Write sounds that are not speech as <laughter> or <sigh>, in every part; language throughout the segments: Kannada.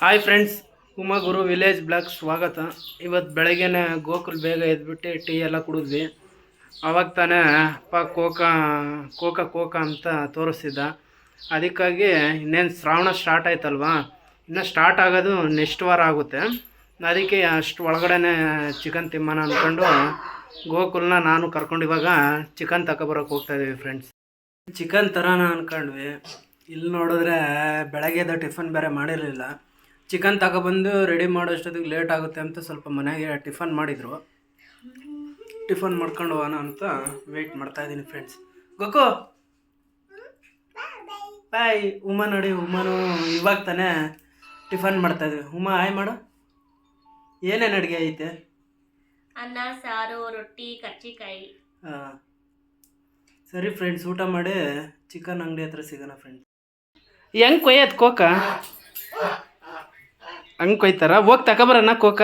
Hi friends Umaguru village blog ಸ್ವಾಗತ. ಇವತ್ತು ಬೆಳಗ್ಗೆನೆ ಗೋಕುಲ್ ಬೇಗ ಎದ್ಬಿಟ್ಟು ಟೀ ಎಲ್ಲ ಕುಡಿದ್ವಿ. ಅವಾಗ ತಾನೇ ಅಪ್ಪ ಕೋಕಾ, ಕೋಕ ಕೋಕ ಅಂತ ತೋರಿಸ್ತಿದ್ದ. ಅದಕ್ಕಾಗಿ ಇನ್ನೇನು ಶ್ರಾವಣ ಸ್ಟಾರ್ಟ್ ಆಯ್ತಲ್ವಾ? ಇನ್ನು ಸ್ಟಾರ್ಟ್ ಆಗೋದು ನೆಕ್ಸ್ಟ್ ವಾರ ಆಗುತ್ತೆ. ಅದಕ್ಕೆ ಅಷ್ಟು ಒಳಗಡೆ ಚಿಕನ್ ತಿಮ್ಮನ ಅಂದ್ಕೊಂಡು ಗೋಕುಲ್ನ ನಾನು ಕರ್ಕೊಂಡು ಇವಾಗ ಚಿಕನ್ ತಗೊಬರೋಕೆ ಹೋಗ್ತಾ ಇದ್ದೀವಿ ಫ್ರೆಂಡ್ಸ್ ಚಿಕನ್ ಥರನ ಅಂದ್ಕೊಂಡ್ವಿ ಇಲ್ಲಿ ನೋಡಿದ್ರೆ ಬೆಳಗ್ಗೆದ ಟಿಫನ್ ಬೇರೆ ಮಾಡಿರಲಿಲ್ಲ. ಚಿಕನ್ ತಗೊಬಂದು ರೆಡಿ ಮಾಡೋಷ್ಟೊತ್ತಿಗೆ ಲೇಟ್ ಆಗುತ್ತೆ ಅಂತ ಸ್ವಲ್ಪ ಮನೆಗೆ ಟಿಫನ್ ಮಾಡಿದರು. ಟಿಫನ್ ಮಾಡ್ಕೊಂಡು ಹೋಗೋಣ ಅಂತ ವೆಯ್ಟ್ ಮಾಡ್ತಾ ಇದ್ದೀನಿ ಫ್ರೆಂಡ್ಸ್ ಗೊಕ್ಕೋ ಬಾಯ್ ಉಮಾ ನೋಡಿ ಉಮಾನು ಇವಾಗ ತಾನೇ ಟಿಫನ್ ಮಾಡ್ತಾ ಇದ್ವಿ. ಉಮಾ ಹಾಯ್ ಮಾಡು. ಏನೇನು ಅಡುಗೆ ಐತೆ? ಅನ್ನ ಸಾರು ರೊಟ್ಟಿ ಕರ್ಚಿಕಾಯಿ. ಹಾಂ ಸರಿ ಫ್ರೆಂಡ್ಸ್ ಊಟ ಮಾಡಿ ಚಿಕನ್ ಅಂಗಡಿ ಹತ್ರ ಸಿಗೋಣ ಫ್ರೆಂಡ್ಸ್ ಹೆಂಗೆ ಕೊಯ್ಯತ್ ಕೋಕ? ಹಂಗೆ ಕೊಯ್ತಾರ? ಹೋಗಿ ತಗೊಬರೋಣ ಕೋಕ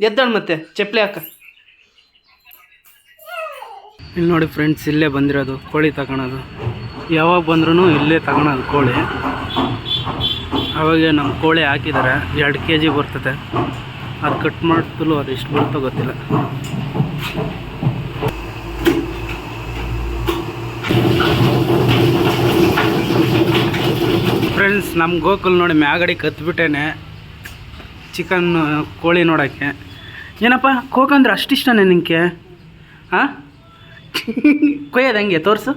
ಎದ್ದಾಳ ಮತ್ತೆ ಚಪ್ಪಲಿ ಹಾಕ. ಇಲ್ಲಿ ನೋಡಿ ಫ್ರೆಂಡ್ಸ್ ಇಲ್ಲೇ ಬಂದಿರೋದು, ಕೋಳಿ ತಗೊಳೋದು. ಯಾವಾಗ ಬಂದ್ರೂ ಇಲ್ಲೇ ತಗೊಳೋದು ಕೋಳಿ. ಅವಾಗ ನಮ್ಮ ಕೋಳಿ ಹಾಕಿದ್ದಾರೆ ಎರಡು ಕೆ ಜಿ ಬರ್ತದೆ. ಅದು ಕಟ್ ಮಾಡ್ತಲೂ ಅದು ಎಷ್ಟು ಬರುತ್ತೋ ಗೊತ್ತಿಲ್ಲ. ಫ್ರೆಂಡ್ಸ್ ನಮ್ಮ ಗೋಕುಲ್ ನೋಡಿ ಮ್ಯಾಗಡಿ ಕತ್ಬಿಟ್ಟೇನೆ. ಚಿಕನ್ ಕೋಳಿ ನೋಡೋಕ್ಕೆ. ಏನಪ್ಪ? ಕೋಕ್ ಅಂದ್ರೆ ಅಷ್ಟಿಷ್ಟನೇ ನಿಂಗೆ? ಹಾಂ <laughs> ಕೊಯ್ಯೋದು ಹಂಗೆ? ತೋರಿಸು.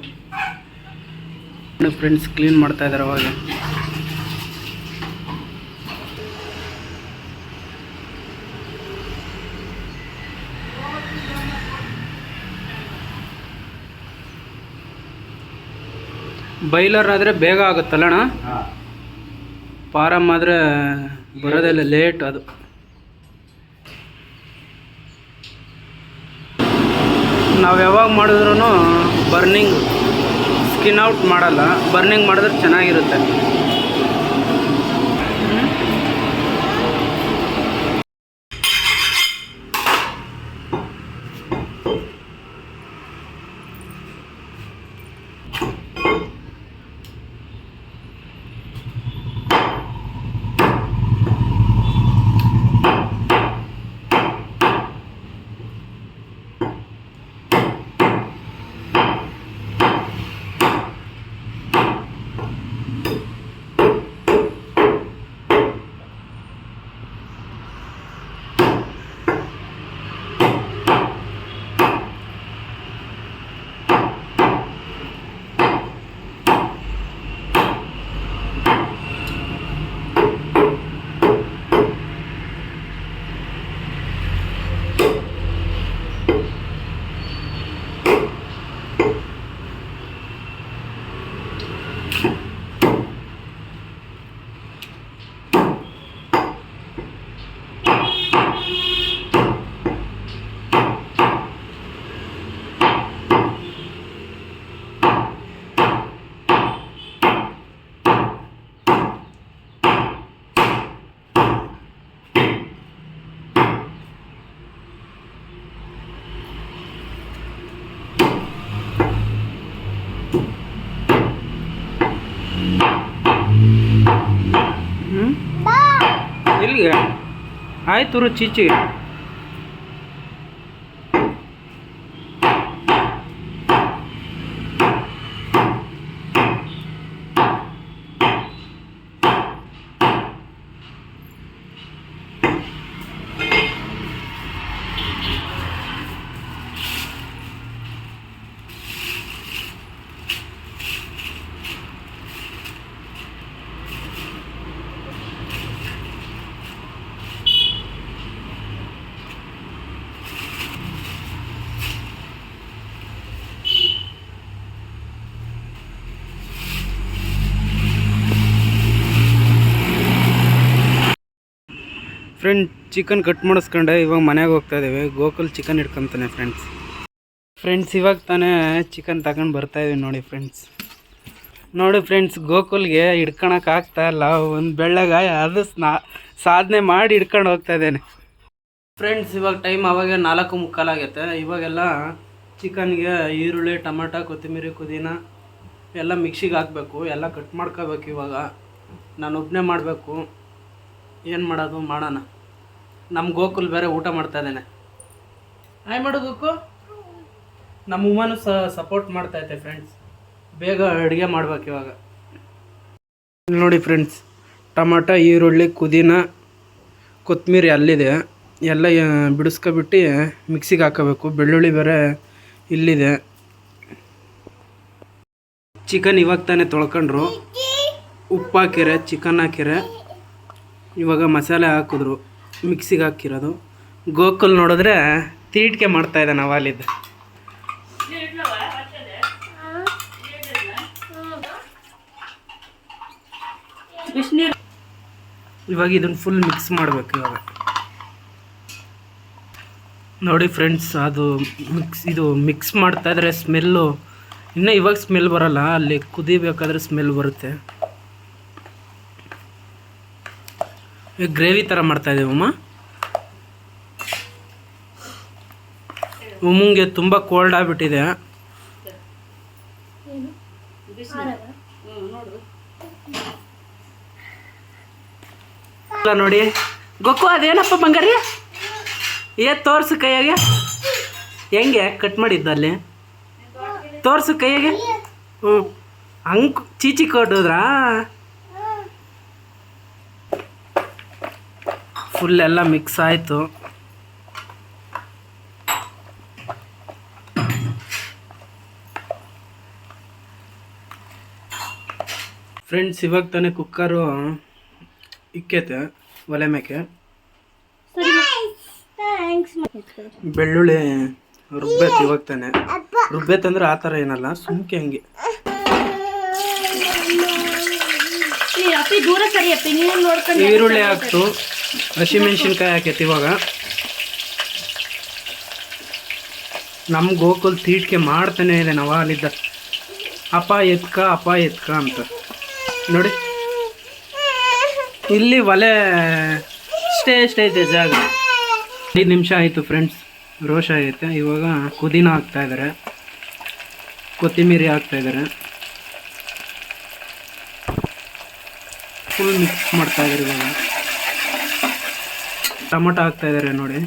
ಫ್ರೆಂಡ್ಸ್ ಕ್ಲೀನ್ ಮಾಡ್ತಾ ಇದ್ದಾರೆ ಅವಾಗ. ಬೈಲರ್ ಆದರೆ ಬೇಗ ಆಗುತ್ತಲ್ಲಣ್ಣ? ಫಾರಮ್ ಆದರೆ ಬರೋದೆಲ್ಲ ಲೇಟ್ ಅದು. ನಾವು ಯಾವಾಗ ಮಾಡಿದ್ರೂ ಬರ್ನಿಂಗ್ ಸ್ಕಿನ್ ಔಟ್ ಮಾಡಲ್ಲ. ಬರ್ನಿಂಗ್ ಮಾಡಿದ್ರೆ ಚೆನ್ನಾಗಿರುತ್ತೆ. चिचिर घ्या आहे तुरं चिचिर ಫ್ರೆಂಡ್ ಚಿಕನ್ ಕಟ್ ಮಾಡಿಸ್ಕೊಂಡೆ, ಇವಾಗ ಮನೆಗೆ ಹೋಗ್ತಾ ಇದ್ದೀವಿ. ಗೋಕುಲ್ ಚಿಕನ್ ಇಟ್ಕೊಂತಾನೆ ಫ್ರೆಂಡ್ಸ್ ಫ್ರೆಂಡ್ಸ್ ಇವಾಗ ತಾನೇ ಚಿಕನ್ ತಗೊಂಡು ಬರ್ತಾ ಇದ್ದೀವಿ ನೋಡಿ ಫ್ರೆಂಡ್ಸ್ ನೋಡಿ ಫ್ರೆಂಡ್ಸ್ ಗೋಕುಲ್ಗೆ ಹಿಡ್ಕೊಳಕ್ಕೆ ಇಲ್ಲ. ಒಂದು ಬೆಳ್ಳಗ ಅದು ಸ್ನಾ, ಸಾಧನೆ ಮಾಡಿ ಹಿಡ್ಕೊಂಡು ಹೋಗ್ತಾ ಇದ್ದೇನೆ. ಫ್ರೆಂಡ್ಸ್ ಇವಾಗ ಟೈಮ್ ಅವಾಗ ನಾಲ್ಕು ಮುಕ್ಕಾಲಾಗೈತೆ ಇವಾಗೆಲ್ಲ ಚಿಕನ್ಗೆ ಈರುಳ್ಳಿ, ಟೊಮೆಟೊ ಕೊತ್ತಂಬರಿ ಪುದೀನ ಎಲ್ಲ ಮಿಕ್ಸಿಗೆ ಹಾಕಬೇಕು. ಎಲ್ಲ ಕಟ್ ಮಾಡ್ಕೋಬೇಕು ಇವಾಗ. ನಾನು ಒಬ್ಬನೇ ಮಾಡಬೇಕು. ಏನು ಮಾಡೋದು ಮಾಡೋಣ. ನಮ್ಮ ಗೋಕುಲ್ ಬೇರೆ ಊಟ ಮಾಡ್ತಾ ಇದ್ದಾನೆ. ಆಯ್ ಮಾಡು ಗೋಕು? ನಮ್ಮ ಉಮ್ಮನು ಸಹ ಸಪೋರ್ಟ್ ಮಾಡ್ತಾ ಐತೆ ಫ್ರೆಂಡ್ಸ್ ಬೇಗ ಅಡುಗೆ ಮಾಡ್ಬೇಕು ಇವಾಗ. ನೋಡಿ ಫ್ರೆಂಡ್ಸ್ ಟಮಾಟ, ಈರುಳ್ಳಿ ಕುದೀನ ಕೊತ್ತಂಬರಿ ಅಲ್ಲಿದೆ. ಎಲ್ಲ ಬಿಡಿಸ್ಕೊಬಿಟ್ಟು ಮಿಕ್ಸಿಗೆ ಹಾಕೋಬೇಕು. ಬೆಳ್ಳುಳ್ಳಿ ಬೇರೆ ಇಲ್ಲಿದೆ. ಚಿಕನ್ ಇವಾಗ ತಾನೇ ತೊಳ್ಕೊಂಡ್ರು. ಉಪ್ಪು ಹಾಕಿರೆ ಚಿಕನ್ ಹಾಕಿರೆ. ಇವಾಗ ಮಸಾಲೆ ಹಾಕಿದ್ರು ಮಿಕ್ಸಿಗೆ ಹಾಕಿರೋದು. ಗೋಕುಲ್ ನೋಡಿದ್ರೆ ತೀಟ್ಕೆ ಮಾಡ್ತಾ ಇದ್ದಾನೆ ಅವಾಲಿದ್ದು ಇವಾಗ ಇದನ್ನು ಫುಲ್ ಮಿಕ್ಸ್ ಮಾಡಬೇಕು ಇವಾಗ. ನೋಡಿ ಫ್ರೆಂಡ್ಸ್ ಅದು ಮಿಕ್ಸ್ ಇದು ಮಿಕ್ಸ್ ಮಾಡ್ತಾ ಇದ್ರೆ ಸ್ಮೆಲ್ಲು ಇನ್ನೂ ಇವಾಗ ಸ್ಮೆಲ್ ಬರಲ್ಲ, ಅಲ್ಲಿ ಕುದಿಬೇಕಾದ್ರೆ ಸ್ಮೆಲ್ ಬರುತ್ತೆ. ಈಗ ಗ್ರೇವಿ ಥರ ಮಾಡ್ತಾ ಇದ್ದೀವಿ ಅಮ್ಮ ಉಮ್ಮಂಗೆ ತುಂಬ ಕೋಲ್ಡ್ ಆಗಿಬಿಟ್ಟಿದೆ. ನೋಡಿ. ಗೊಕ್ಕು ಅದೇನಪ್ಪ ಬಂಗಾರಿ? ಏ, ತೋರ್ಸು ಕೈಯಾಗೆ. ಹೆಂಗೆ? ಕಟ್ ಮಾಡಿದ್ದಲ್ಲಿ ತೋರ್ಸು ಕೈಯಾಗೆ. ಹ್ಞೂ ಹಂಗೆ ಚೀಚಿ ಕೊಟ್ಟಿದ್ರಾ ಫುಲ್ ಎಲ್ಲ ಮಿಕ್ಸ್ ಆಯಿತು. ಫ್ರೆಂಡ್ಸ್ ಇವಾಗ ತಾನೇ ಕುಕ್ಕರು ಇಕ್ಕೈತೆ ಒಲೆ ಮೇಕೆ ಬೆಳ್ಳುಳ್ಳಿ ರುಬ್ಬೈತೆ ಇವಾಗ ತಾನೆ. ರುಬ್ಬೈತಂದ್ರೆ ಆ ಥರ ಏನಲ್ಲ ಸುಮ್ಕೆ ಹಂಗೆ. ಈರುಳ್ಳಿ ಹಾಕ್ತು. ಹಸಿಮೆಣ್ಸಿನ್ಕಾಯಿ ಹಾಕೈತಿ ಇವಾಗ. ನಮ್ಮ ಗೋಕುಲ್ ತೀಟ್ಕೆ ಮಾಡ್ತಾನೆ ಇದೆ ನಾವು ಅಲ್ಲಿದ್ದ. ಅಪ್ಪ ಎತ್ಕ ಅಪ್ಪ ಎತ್ಕ ಅಂತ. ನೋಡಿ. ಇಲ್ಲಿ ಒಲೆ ಸ್ಟೇ ಇಷ್ಟ ಐತೆ ಜಾಗ. ಐದು ನಿಮಿಷ ಆಯಿತು ಫ್ರೆಂಡ್ಸ್. ರೋಷ ಆಗೈತೆ ಇವಾಗ ಕುದಿನ ಹಾಕ್ತಾ ಇದ್ದಾರೆ ಕೊತ್ತಿಮೀರಿ ಹಾಕ್ತಾ ಇದ್ದಾರೆ ಫುಲ್ ಮಿಕ್ಸ್ ಮಾಡ್ತಾ ಇದ್ದಾರೆ ಇವಾಗ. ಟೊಮೊಟೊ ಹಾಕ್ತಾ ಇದ್ದಾರೆ ನೋಡಿ.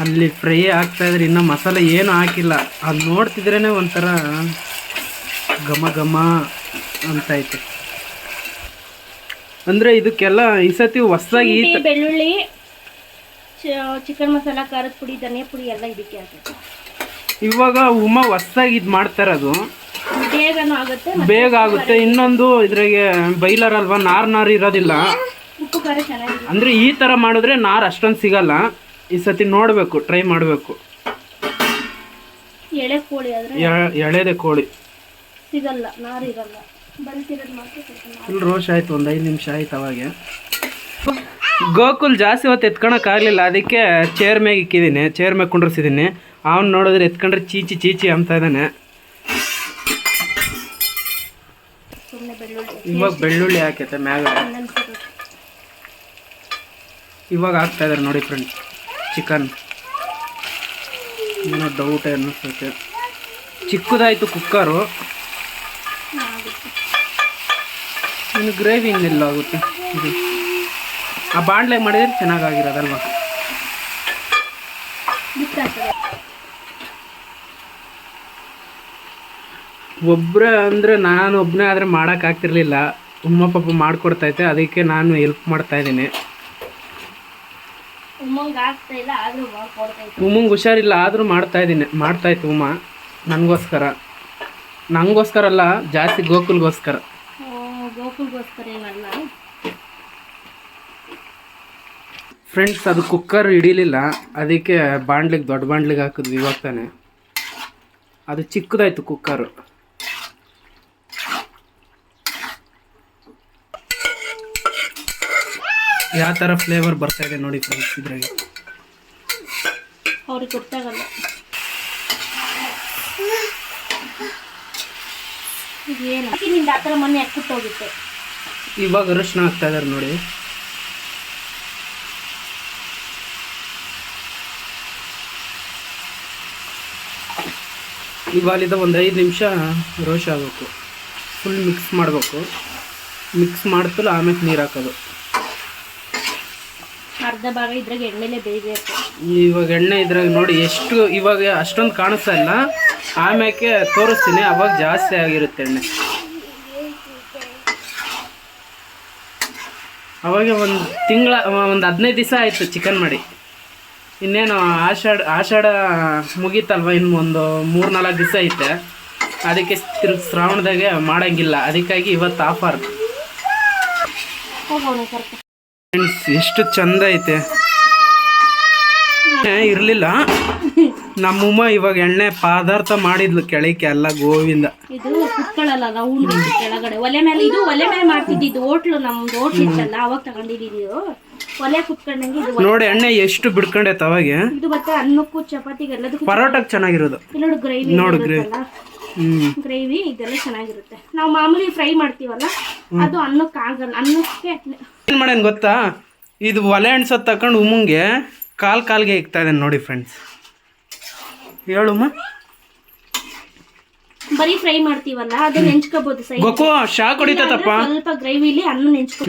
ಅಲ್ಲಿ ಫ್ರೈ ಆಗ್ತಾ ಇದ್ರೆ ಇನ್ನೂ ಮಸಾಲೆ ಏನು ಹಾಕಿಲ್ಲ. ಅದು ನೋಡ್ತಿದ್ರೇ ಒಂಥರ ಘಮ ಘಮ ಅಂತ ಐತೆ ಅಂದರೆ ಇದಕ್ಕೆಲ್ಲ ಈ ಸತಿ ಹೊಸದಾಗಿ ಬೆಳ್ಳುಳ್ಳಿ ಚಿಕನ್ ಮಸಾಲ ಖಾರದ ಪುಡಿ ಧನಿಯಾ ಪುಡಿ ಎಲ್ಲ ಇದಕ್ಕೆ ಇವಾಗ ಉಮಾ ಹೊಸದಾಗಿ ಇದು ಮಾಡ್ತಾ ಇರೋದು ಬೇಗನೂ ಆಗುತ್ತೆ ಮತ್ತೆ ಬೇಗ ಆಗುತ್ತೆ. ಇನ್ನೊಂದು ಇದ್ರಾಗೆ ಬೈಲರ್ ಅಲ್ವಾ? ನಾರ್ ನಾರ್ ಇರೋದಿಲ್ಲ. ಅಂದ್ರೆ ಈ ಥರ ಮಾಡಿದ್ರೆ ನಾರ್ ಅಷ್ಟೊಂದು ಸಿಗಲ್ಲ. ಈ ಸತಿ ನೋಡಬೇಕು ಟ್ರೈ ಮಾಡಬೇಕು. ಎಳೆದೆ ಕೋಳಿ. ಸಿಗಲ್ಲ ನಾರು ಇರಲ್ಲ. ಫುಲ್ ರೋಷ್ ಆಯ್ತು ಒಂದು ಐದು ನಿಮಿಷ ಆಯ್ತು ಅವಾಗೆ. ಗೋಕುಲ್ ಜಾಸ್ತಿ ಹೊತ್ತು ಎತ್ಕೊಳಕ್ಕಾಗಲಿಲ್ಲ ಅದಕ್ಕೆ ಚೇರ್ ಮ್ಯಾಗ ಇಕ್ಕಿದ್ದೀನಿ ಚೇರ್ ಮ್ಯಾಗ ಕುಂಡ್ರಿಸಿದೀನಿ. ಅವ್ನು ನೋಡಿದ್ರೆ ಎತ್ಕೊಂಡ್ರೆ ಚೀಚಿ ಚೀಚಿ ಅಂತ ಇದ್ದಾನೆ ಸುಮ್ಮನೆ ಬೆಳ್ಳುಳ್ಳಿ. ಇವಾಗ ಬೆಳ್ಳುಳ್ಳಿ ಹಾಕೈತೆ ಮ್ಯಾಗ ಇವಾಗ ಹಾಕ್ತಾ ಇದಾರೆ ನೋಡಿ ಫ್ರೆಂಡ್ಸ್ ಚಿಕನ್ ಏನೋ ಡೌಟ್ ಅನ್ನಿಸ್ತೈತೆ ಚಿಕ್ಕದಾಯಿತು ಕುಕ್ಕರು ಇನ್ನು ಗ್ರೇವಿ ಇನ್ನೆಲ್ಲ ಆಗುತ್ತೆ. ಇದು. ಆ ಬಾಣಲೆ ಮಾಡಿದ್ರೆ ಚೆನ್ನಾಗಾಗಿರೋದಲ್ವಾ? ಒಬ್ಬರೇ ಅಂದರೆ ನಾನು ಒಬ್ಬನೇ ಆದರೆ ಮಾಡೋಕ್ಕಾಗ್ತಿರ್ಲಿಲ್ಲ ಉಮ್ಮ ಪಾಪ ಮಾಡಿಕೊಡ್ತೈತೆ ಅದಕ್ಕೆ ನಾನು ಹೆಲ್ಪ್ ಮಾಡ್ತಾ ಇದ್ದೀನಿ. ಉಮ್ಮಂಗ್ ಹುಷಾರಿಲ್ಲ ಆದರೂ ಮಾಡ್ತಾ ಇದ್ದೀನಿ. ಮಾಡ್ತಾಯಿತ್ತು ಉಮ್ಮ ನನಗೋಸ್ಕರ ನನಗೋಸ್ಕರ ಅಲ್ಲ ಜಾಸ್ತಿ ಗೋಕುಲ್ಗೋಸ್ಕರ. ಫ್ರೆಂಡ್ಸ್ ಅದು ಕುಕ್ಕರ್ ಹಿಡೀಲಿಲ್ಲ. ಅದಕ್ಕೆ ಬಾಂಡ್ಲಿಗೆ ದೊಡ್ಡ ಬಾಂಡ್ಲಿಗೆ ಹಾಕಿದ್ವಿ ಇವಾಗ ತಾನೆ. ಅದು ಚಿಕ್ಕದಾಯ್ತು ಕುಕ್ಕರು ಯಾವ ತರ ಫ್ಲೇವರ್ ಬರ್ತಾ ಇದೆ ನೋಡಿ ಫ್ರೆಂಡ್ಸ್ ಇದ್ರಾಗೆ. ಅವ್ರಿಗೆ ಗೊತ್ತಾಗಲ್ಲ. ಏನು ನಿಂದ ಆ ಥರ ಮೊನ್ನೆ ಹಾಕ್ಬಿಟ್ಟು ಹೋಗುತ್ತೆ. ಇವಾಗ ಅರಶಿನ ಆಗ್ತಾ ಇದಾರೆ ನೋಡಿ. ಇವಾಗಿದ ಒಂದು ಐದು ನಿಮಿಷ ರೋಸ್ಟ್ ಆಗಬೇಕು. ಫುಲ್ ಮಿಕ್ಸ್ ಮಾಡಬೇಕು. ಮಿಕ್ಸ್ ಮಾಡ್ತಲ್ಲ ಆಮೇಲೆ ನೀರು ಹಾಕೋದು. ಅರ್ಧ ಭಾಗ ಇದ್ರಾಗ ಎಣ್ಣೆಲೆ ಬೇಯಬೇಕು. ಇವಾಗ ಎಣ್ಣೆ ಇದ್ರಾಗ ನೋಡಿ ಎಷ್ಟು ಇವಾಗ ಅಷ್ಟೊಂದು ಕಾಣಿಸ್ತಾ ಇಲ್ಲ. ಆಮ್ಯಾಕೆ ತೋರಿಸ್ತೀನಿ ಅವಾಗ ಜಾಸ್ತಿ ಆಗಿರುತ್ತೆ ಎಣ್ಣೆ. ಅವಾಗ ಒಂದು ತಿಂಗಳ ಒಂದು ಹದಿನೈದು ದಿವಸ ಆಯಿತು ಚಿಕನ್ ಮಾಡಿ. ಇನ್ನೇನು ಆಷಾಢ ಆಷಾಢ ಮುಗೀತಲ್ವ ಇನ್ನು ಒಂದು ಮೂರು ನಾಲ್ಕು ದಿವಸ ಐತೆ. ಅದಕ್ಕೆ ತಿರುಗಿ ಶ್ರಾವಣದಾಗೆ ಮಾಡೋಂಗಿಲ್ಲ. ಅದಕ್ಕಾಗಿ ಇವತ್ತು ಆಫರ್. ಫ್ರೆಂಡ್ಸ್ ಎಷ್ಟು ಚಂದ ಐತೆ. ಇರಲಿಲ್ಲ. ನಮ್ಮಮ್ಮ ಇವಾಗ ಎಣ್ಣೆ ಪದಾರ್ಥ ಮಾಡಿದ್ಲು ಕೆಳಕ್ಕೆ ಎಲ್ಲ ಗೋವಿಂದ. ಇದು ಕುತ್ಕೊಳ್ಳಲ್ಲ ನಾವು ಉಣ್ಬೇಕು ಕೆಳಗಡೆ. ಒಲೆ ಮೇಲೆ ಇದು ಒಲೆ ಮೇಲೆ ಮಾಡ್ತಿದ್ದಿದ್ದು ಹೋಟ್ಲು ನಮ್ದು ಹೋಟ್ಲ್ ಇತ್ತಲ್ಲ ಅವಾಗ ತಗೊಂಡಿದ್ದು ಒಲೆ ಕುತ್ಕೊಂಡಂಗೆ ಇದು ನೋಡಿ ಎಣ್ಣೆ ಎಷ್ಟು ಬಿಡ್ಕೊಂಡೈತೆ ಅವಾಗೆ ಇದು ಮತ್ತೆ ಅನ್ನಕ್ಕೂ ಚಪಾತಿಗೆ ಎಲ್ಲದಕ್ಕೂ ಪರೋಟಕ್ಕೆ ಚೆನ್ನಾಗಿರೋದು. ನೋಡಿ ನೋಡು ಗ್ರೇವಿ ನೋಡು ಗ್ರೇವಿ. ಗ್ರೇವಿ ಇದೆಲ್ಲ ಚೆನ್ನಾಗಿರುತ್ತೆ. ನಾವು ಮಾಮೂಲಿ ಫ್ರೈ ಮಾಡ್ತೀವಲ್ಲ ಅದು ಅನ್ನಕ್ಕೆ ಆಗಲ್ಲ ಅನ್ನಕ್ಕೆ ಏನು ಮಾಡ್ಯಾನ ಗೊತ್ತಾ? ಇದು ಒಲೆ ಅಣ್ಸೋದು ತಕೊಂಡು ಉಮ್ಮಂಗೆ ಕಾಲು ಕಾಲ್ಗೆ ಇಕ್ತಾ ಇದ್ದಾನೆ ನೋಡಿ ಫ್ರೆಂಡ್ಸ್ ಹೇಳುಮ್ಮ? ಬರೀ ಫ್ರೈ ಮಾಡ್ತೀವಲ್ಲ ಅದು ನೆಂಚ್ಕೋಬಹುದು ಸೈ ಗೊಕ್ಕೋ ಶಾಕ್ ಹೊಡಿತೈತಪ್ಪ ಸ್ವಲ್ಪ ಗ್ರೇವಿಲಿ ಅನ್ನ ನೆಂಚ್ಕೊ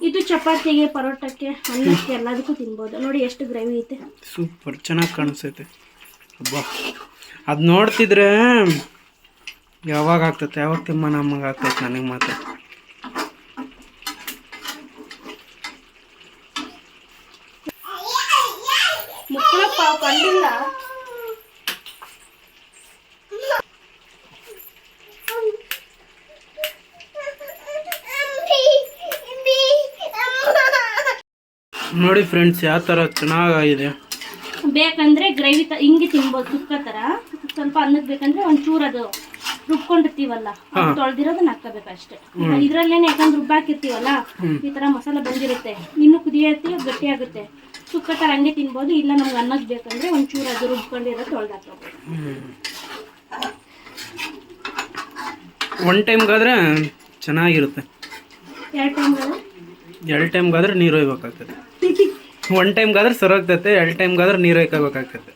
ಇದು ಚಪಾತಿಗೆ ಪರೋಟಕ್ಕೆ ಅನ್ನಕ್ಕೆ ಎಲ್ಲದಕ್ಕೂ ತಿನ್ಬೋದು. ನೋಡಿ ಎಷ್ಟು ಗ್ರೇವಿ ಐತೆ. ಸೂಪರ್ ಚೆನ್ನಾಗಿ ಕಾಣಿಸ್ತೈತೆ. ಅಬ್ಬಾ. ಅದು ನೋಡ್ತಿದ್ರೆ ಯಾವಾಗ ಆಗ್ತೈತೆ? ಯಾವಾಗ ತಿಮ್ಮ ನಮಗೆ ಆಗ್ತೈತೆ ನನಗೆ ಮಾತ್ರ. ಕಂಡಿಲ್ಲ ನೋಡಿ ಫ್ರೆಂಡ್ಸ್ ಯಾವ ತರ ಚೆನ್ನಾಗಿದೆ ಬೇಕಂದ್ರೆ ಗ್ರೇವಿ ತ ಹಿಂಗೆ ತಿನ್ಬೋದು ಸುಕ್ಕ ತರ. ಸ್ವಲ್ಪ ಅನ್ನಕ್ಕೆ ಬೇಕಂದ್ರೆ ಒಂಚೂರು ಅದು ರುಬ್ಕೊಂಡಿರ್ತೀವಲ್ಲ ಅದು ತೊಳ್ದಿರೋದನ್ನ ಹಾಕಬೇಕು ಅಷ್ಟೇ. ಇದ್ರಲ್ಲೇನೆ ಯಾಕಂದ್ರೆ ರುಬ್ಬಾಕಿರ್ತೀವಲ್ಲ ಈ ತರ ಮಸಾಲ ಬಂದಿರುತ್ತೆ. ಇನ್ನು ಕುದಿಯತ್ತೆ ಗಟ್ಟಿ ಆಗುತ್ತೆ ಸುಕ್ಕ ತರ ಹಂಗೆ ತಿನ್ಬೋದು ಇಲ್ಲ ನಮ್ಗೆ ಅನ್ನಕ್ಕೆ ಬೇಕಂದ್ರೆ ಒಂಚೂರು ಅದು ರುಬ್ಕೊಂಡಿರೋ ತೊಳ್ದು ಹಾಕೋಬೇಕು ಒನ್ ಟೈಮ್ಗಾದ್ರೆ ಚೆನ್ನಾಗಿರುತ್ತೆ. ಎರಡು ಟೈಮ್ ಎರಡು ಟೈಮ್ಗಾದ್ರೆ ನೀರು ಒಯ್ಬೇಕಾಗ್ತದೆ. ಒನ್ ಟೈಮ್ಗಾದ್ರೆ ಸರೋಗ್ತೈತೆ ಎರಡು ಟೈಮ್ಗಾದ್ರೆ ನೀರು ಒಯ್ಕೋಬೇಕಾಗ್ತದೆ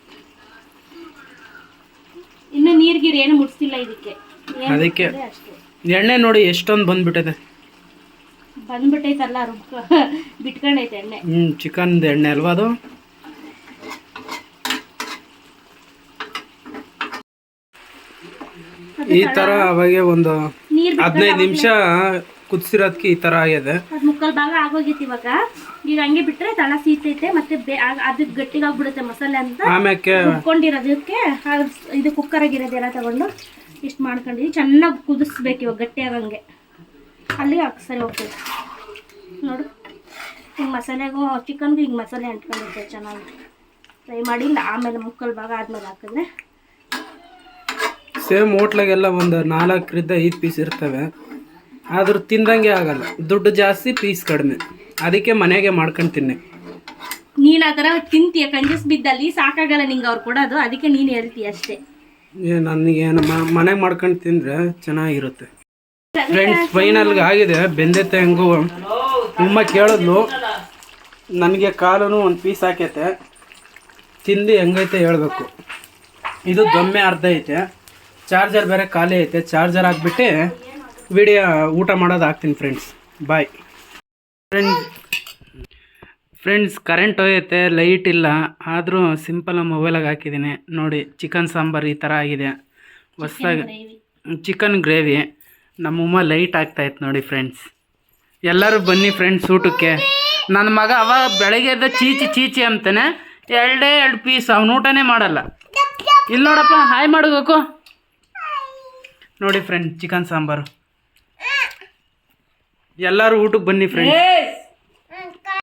ಇನ್ನು ನೀರ್ ಗೀರು ಏನು ಮುಟ್ಸಿಲ್ಲ ಇದಕ್ಕೆ. ಅದಕ್ಕೆ ಎಣ್ಣೆ ನೋಡಿ ಎಷ್ಟೊಂದು ಬಂದ್ಬಿಟ್ಟಿದೆ. ಬಂದ್ಬಿಟ್ಟೈತಲ್ಲ ರುಬ್ಕೊ <laughs> ಬಿಟ್ಕೊಂಡೈತೆ ಎಣ್ಣೆ. ಹ್ಞೂ ಚಿಕನ್ದು ಎಣ್ಣೆ ಅಲ್ವಾ ಅದು? ಈ ತರ ಅವಾಗೆ ಒಂದು ಹದಿನೈದು ನಿಮಿಷ ಕುದಿಸಿರೋದಕ್ಕೆ ಈ ತರ ಆಗಿದೆ. ಅದ್ ಮುಕ್ಕಲ್ ಭಾಗ ಆಗೋಗಿತ್ತು ಇವಾಗ. ಈಗ ಹಂಗೆ ಬಿಟ್ರೆ ತಳ ಸೀತೈತೆ ಮತ್ತೆ ಅದು ಗಟ್ಟಿಗಾಗ್ಬಿಡುತ್ತೆ ಮಸಾಲೆ ಅಂತ. ಆಮ್ಯಾಕೆ? ರುಬ್ಕೊಂಡಿರೋದಕ್ಕೆ ಇದು ಕುಕ್ಕರ್ ಆಗಿರೋದೆಲ್ಲ ತಗೊಂಡು ಇಷ್ಟು ಮಾಡ್ಕೊಂಡಿದ್ವಿ ಚೆನ್ನಾಗಿ ಕುದಿಸ್ಬೇಕು ಇವಾಗ ಗಟ್ಟಿ ಆಗಂಗೆ. ಅಲ್ಲಿ ಸರಿ ಹೋಗ್ತದೆ ನೋಡು. ಈಗ ಮಸಾಲೆಗೂ ಚಿಕನ್ಗೂ ಈಗ ಮಸಾಲೆ ಅಂಟ್ಕೊಂಡಿರ್ತದೆ ಚೆನ್ನಾಗಿ. ಫ್ರೈ ಮಾಡಿ ಆಮೇಲೆ ಮುಕ್ಕಲ್ ಭಾಗ ಆದ್ಮೇಲೆ ಹಾಕಿದ್ರೆ. ಸೇಮ್ ಹೋಟ್ಲಾಗೆಲ್ಲ ಒಂದು ನಾಲ್ಕರಿಂದ ಐದು ಪೀಸ್ ಇರ್ತವೆ. ಆದರೂ ತಿಂದಂಗೆ ಆಗಲ್ಲ. ದುಡ್ಡು ಜಾಸ್ತಿ ಪೀಸ್ ಕಡಿಮೆ. ಅದಕ್ಕೆ ಮನೆಗೆ ಮಾಡ್ಕೊಂಡು ತಿನ್ನಿ ನೀನು ಆ ಥರ ತಿಂತೀಯ ಕಂಜಸ್ ಬಿದ್ದಲ್ಲಿ ಸಾಕಾಗಲ್ಲ ನಿಂಗೆ ಅವ್ರು ಕೊಡೋದು. ಅದಕ್ಕೆ ನೀನು ಹೇಳ್ತೀಯ ಅಷ್ಟೇ. ನನಗೆ ಮನೆಗೆ ಮಾಡ್ಕೊಂಡು ತಿಂದರೆ ಚೆನ್ನಾಗಿರುತ್ತೆ. ಫ್ರೆಂಡ್ಸ್ ಫೈನಲ್ಗೆ ಆಗಿದೆ. ಬೆಂದೈತೆ ಹೆಂಗು ತುಂಬ ಕೇಳಿದ್ಲು. ನನಗೆ ಕಾಲೂ ಒಂದು ಪೀಸ್ ಹಾಕೈತೆ. ತಿಂದು ಹೆಂಗೈತೆ ಹೇಳಬೇಕು. ಇದು ದೊಮ್ಮೆ ಅರ್ಧ ಐತೆ. ಚಾರ್ಜರ್ ಬೇರೆ ಖಾಲಿ ಐತೆ. ಚಾರ್ಜರ್ ಹಾಕ್ಬಿಟ್ಟು ವಿಡಿಯೋ ಊಟ ಮಾಡೋದು ಹಾಕ್ತೀನಿ friends bye friends friends current ಹೋಗೈತೆ light ಇಲ್ಲ. ಆದರೂ ಸಿಂಪಲ್ ಮೊಬೈಲಾಗಿ ಹಾಕಿದ್ದೀನಿ. ನೋಡಿ ಚಿಕನ್ ಸಾಂಬಾರು ಈ ಥರ ಆಗಿದೆ. ಹೊಸ್ದಾಗಿ ಚಿಕನ್ ಗ್ರೇವಿ ನಮ್ಮಮ್ಮ ಲೈಟ್ ಆಗ್ತಾಯಿತ್ತು ನೋಡಿ ಫ್ರೆಂಡ್ಸ್ ಎಲ್ಲರೂ ಬನ್ನಿ ಫ್ರೆಂಡ್ಸ್ ಊಟಕ್ಕೆ. ನನ್ನ ಮಗ ಅವ ಬೆಳಗ್ಗೆ ಎದ್ದ ಚೀಚಿ ಚೀಚಿ ಅಂತಾನೆ, ಎರಡೇ ಎರಡು ಪೀಸ್ ಅವ್ನು ಊಟನೇ ಮಾಡಲ್ಲ. ಇಲ್ಲಿ ನೋಡಪ್ಪ, ಹಾಯ್ ಮಾಡಬೇಕು. ನೋಡಿ ಫ್ರೆಂಡ್ ಚಿಕನ್ ಸಾಂಬಾರು. ಎಲ್ಲರೂ ಊಟಕ್ಕೆ ಬನ್ನಿ ಫ್ರೆಂಡ್ಸ್